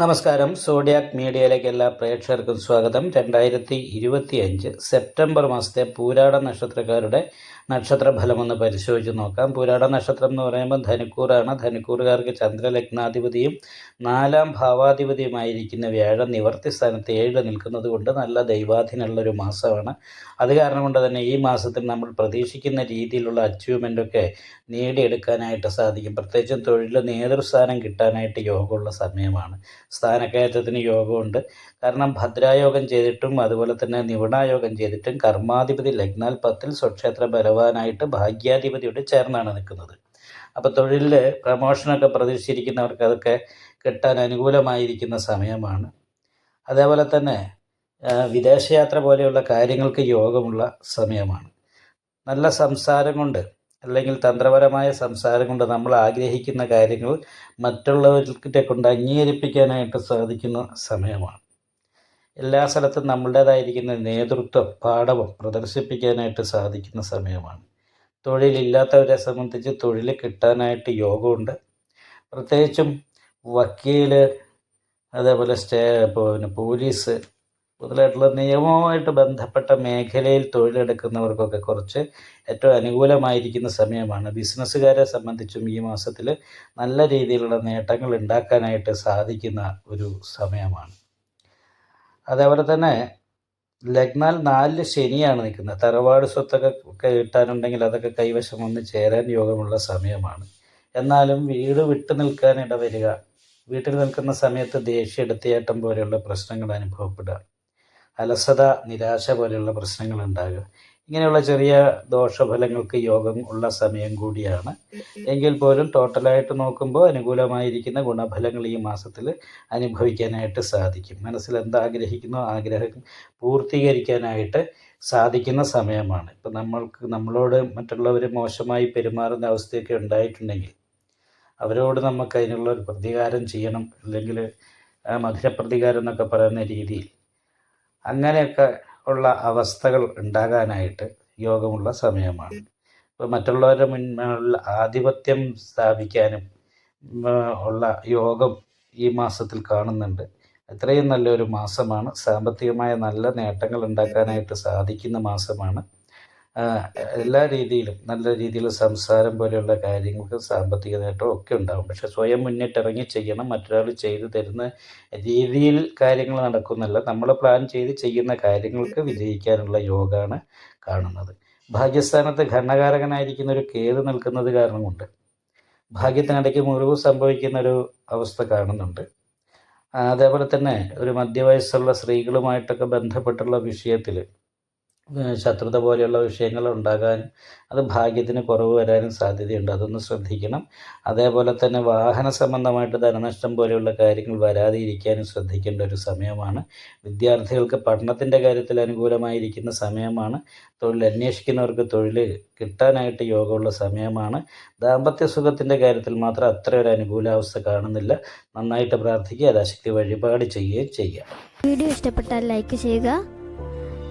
നമസ്കാരം. സോഡിയാക് മീഡിയയിലേക്ക് എല്ലാ പ്രേക്ഷകർക്കും സ്വാഗതം. രണ്ടായിരത്തി ഇരുപത്തി അഞ്ച് സെപ്റ്റംബർ മാസത്തെ പൂരാട നക്ഷത്രക്കാരുടെ നക്ഷത്ര ഫലമൊന്ന് പരിശോധിച്ച് നോക്കാം. പുരാട നക്ഷത്രം എന്ന് പറയുമ്പോൾ ധനുക്കൂറാണ്. ധനുക്കൂറുകാർക്ക് ചന്ദ്രലഗ്നാധിപതിയും നാലാം ഭാവാധിപതിയുമായിരിക്കുന്ന വ്യാഴം നിവർത്തി സ്ഥാനത്ത് ഏഴ് നിൽക്കുന്നത് കൊണ്ട് നല്ല ദൈവാധീനമുള്ളൊരു മാസമാണ്. അത് കാരണം കൊണ്ട് തന്നെ ഈ മാസത്തിൽ നമ്മൾ പ്രതീക്ഷിക്കുന്ന രീതിയിലുള്ള അച്ചീവ്മെന്റൊക്കെ നേടിയെടുക്കാനായിട്ട് സാധിക്കും. പ്രത്യേകിച്ചും തൊഴിൽ നേതൃസ്ഥാനം കിട്ടാനായിട്ട് യോഗമുള്ള സമയമാണ്. സ്ഥാനക്കയറ്റത്തിന് യോഗമുണ്ട്. കാരണം ഭദ്രായോഗം ചെയ്തിട്ടും അതുപോലെ തന്നെ നിപുണായോഗം ചെയ്തിട്ടും കർമാധിപതി ലഗ്നാൽ പത്തിൽ സ്വക്ഷേത്ര ബലവാനായിട്ട് ഭാഗ്യാധിപതിയോട് ചേർന്നാണ് നിൽക്കുന്നത്. അപ്പോൾ തൊഴിലിൽ പ്രമോഷനൊക്കെ പ്രതീക്ഷിച്ചിരിക്കുന്നവർക്ക് അതൊക്കെ കിട്ടാൻ അനുകൂലമായിരിക്കുന്ന സമയമാണ്. അതേപോലെ തന്നെ വിദേശയാത്ര പോലെയുള്ള കാര്യങ്ങൾക്ക് യോഗമുള്ള സമയമാണ്. നല്ല സംസാരം കൊണ്ട് അല്ലെങ്കിൽ തന്ത്രപരമായ സംസാരം കൊണ്ട് നമ്മൾ ആഗ്രഹിക്കുന്ന കാര്യങ്ങൾ മറ്റുള്ളവർക്കിട്ടെ കൊണ്ട് അംഗീകരിപ്പിക്കാനായിട്ട് സാധിക്കുന്ന സമയമാണ്. എല്ലാ സ്ഥലത്തും നമ്മളുടേതായിരിക്കുന്ന നേതൃത്വ പാഠവും പ്രദർശിപ്പിക്കാനായിട്ട് സാധിക്കുന്ന സമയമാണ്. തൊഴിലില്ലാത്തവരെ സംബന്ധിച്ച് തൊഴിൽ കിട്ടാനായിട്ട് യോഗമുണ്ട്. പ്രത്യേകിച്ചും വക്കീൽ അതേപോലെ സ്റ്റേ പിന്നെ പോലീസ് മുതലായിട്ടുള്ള നിയമവുമായിട്ട് ബന്ധപ്പെട്ട മേഖലയിൽ തൊഴിലെടുക്കുന്നവർക്കൊക്കെ കുറച്ച് ഏറ്റവും അനുകൂലമായിരിക്കുന്ന സമയമാണ്. ബിസിനസ്സുകാരെ സംബന്ധിച്ചും ഈ മാസത്തിൽ നല്ല രീതിയിലുള്ള നേട്ടങ്ങൾ ഉണ്ടാക്കാനായിട്ട് സാധിക്കുന്ന ഒരു സമയമാണ്. അതേപോലെ തന്നെ ലഗ്നാൽ നാലിൽ ശനിയാണ് നിൽക്കുന്നത്. തറവാട് സ്വത്തൊക്കെ കിട്ടാനുണ്ടെങ്കിൽ അതൊക്കെ കൈവശം വന്ന് ചേരാൻ യോഗമുള്ള സമയമാണ്. എന്നാലും വീട് വിട്ടു നിൽക്കാൻ ഇടവരിക വീട്ടിൽ നിൽക്കുന്ന സമയത്ത് ദേഷ്യം എടുത്തിയേട്ടം പോലെയുള്ള പ്രശ്നങ്ങൾ അനുഭവപ്പെടുക അലസത നിരാശ പോലെയുള്ള പ്രശ്നങ്ങൾ ഉണ്ടാകുക. ഇങ്ങനെയുള്ള ചെറിയ ദോഷഫലങ്ങൾക്ക് യോഗം ഉള്ള സമയം കൂടിയാണ്. എങ്കിൽ പോലും ടോട്ടലായിട്ട് നോക്കുമ്പോൾ അനുകൂലമായിരിക്കുന്ന ഗുണഫലങ്ങൾ ഈ മാസത്തിൽ അനുഭവിക്കാനായിട്ട് സാധിക്കും. മനസ്സിൽ എന്താഗ്രഹിക്കുന്നോ ആഗ്രഹം പൂർത്തീകരിക്കാനായിട്ട് സാധിക്കുന്ന സമയമാണ്. ഇപ്പം നമ്മൾക്ക് നമ്മളോട് മറ്റുള്ളവർ മോശമായി പെരുമാറുന്ന അവസ്ഥയൊക്കെ ഉണ്ടായിട്ടുണ്ടെങ്കിൽ അവരോട് നമുക്ക് അതിനുള്ള ഒരു പ്രതികാരം ചെയ്യണം. അല്ലെങ്കിൽ മധുര മധുരപ്രതികാരം എന്നൊക്കെ പറയുന്ന രീതിയിൽ അങ്ങനെയൊക്കെ ഉള്ള അവസ്ഥകൾ ഉണ്ടാകാനായിട്ട് യോഗമുള്ള സമയമാണ്. ഇപ്പോൾ മറ്റുള്ളവരുടെ മുന്നിലുള്ള ആധിപത്യം സ്ഥാപിക്കാനും ഉള്ള യോഗം ഈ മാസത്തിൽ കാണുന്നുണ്ട്. അത്രയും നല്ലൊരു മാസമാണ്. സാമ്പത്തികമായ നല്ല നേട്ടങ്ങൾ ഉണ്ടാക്കാനായിട്ട് സാധിക്കുന്ന മാസമാണ്. എല്ലാ രീതിയിലും നല്ല രീതിയിൽ സംസാരം പോലെയുള്ള കാര്യങ്ങൾക്ക് സാമ്പത്തിക നേട്ടം ഒക്കെ ഉണ്ടാകും പക്ഷെ സ്വയം മുന്നിട്ടിറങ്ങി ചെയ്യണം മറ്റൊരാൾ ചെയ്തു തരുന്ന രീതിയിൽ കാര്യങ്ങൾ നടക്കുന്നില്ല. നമ്മൾ പ്ലാൻ ചെയ്ത് ചെയ്യുന്ന കാര്യങ്ങൾക്ക് വിജയിക്കാനുള്ള യോഗമാണ് കാണുന്നത്. ഭാഗ്യസ്ഥാനത്ത് ഘടനകാരകനായിരിക്കുന്ന ഒരു കേത് നിൽക്കുന്നത് കാരണം കൊണ്ട് ഭാഗ്യത്തിനിടയ്ക്ക് മുറിവ് സംഭവിക്കുന്ന ഒരു അവസ്ഥ കാണുന്നുണ്ട്. അതേപോലെ തന്നെ ഒരു മധ്യവയസ്സുള്ള സ്ത്രീകളുമായിട്ടൊക്കെ ബന്ധപ്പെട്ടുള്ള വിഷയത്തിൽ ശത്രുത പോലെയുള്ള വിഷയങ്ങൾ ഉണ്ടാകാൻ അത് ഭാഗ്യത്തിന് കുറവ് വരാനും സാധ്യതയുണ്ട്. അതൊന്ന് ശ്രദ്ധിക്കണം. അതേപോലെ തന്നെ വാഹന സംബന്ധമായിട്ട് ധനനഷ്ടം പോലെയുള്ള കാര്യങ്ങൾ വരാതിരിക്കാനും ശ്രദ്ധിക്കേണ്ട ഒരു സമയമാണ്. വിദ്യാർത്ഥികൾക്ക് പഠനത്തിന്റെ കാര്യത്തിൽ അനുകൂലമായിരിക്കുന്ന സമയമാണ്. തൊഴിൽ അന്വേഷിക്കുന്നവർക്ക് തൊഴിൽ കിട്ടാനായിട്ട് യോഗമുള്ള സമയമാണ്. ദാമ്പത്യ സുഖത്തിന്റെ കാര്യത്തിൽ മാത്രം അത്ര ഒരു അനുകൂലാവസ്ഥ കാണുന്നില്ല. നന്നായിട്ട് പ്രാർത്ഥിക്കുക യഥാശക്തി വഴിപാട് ചെയ്യുകയും ചെയ്യുക വീഡിയോ ഇഷ്ടപ്പെട്ടാൽ ലൈക്ക് ചെയ്യുക.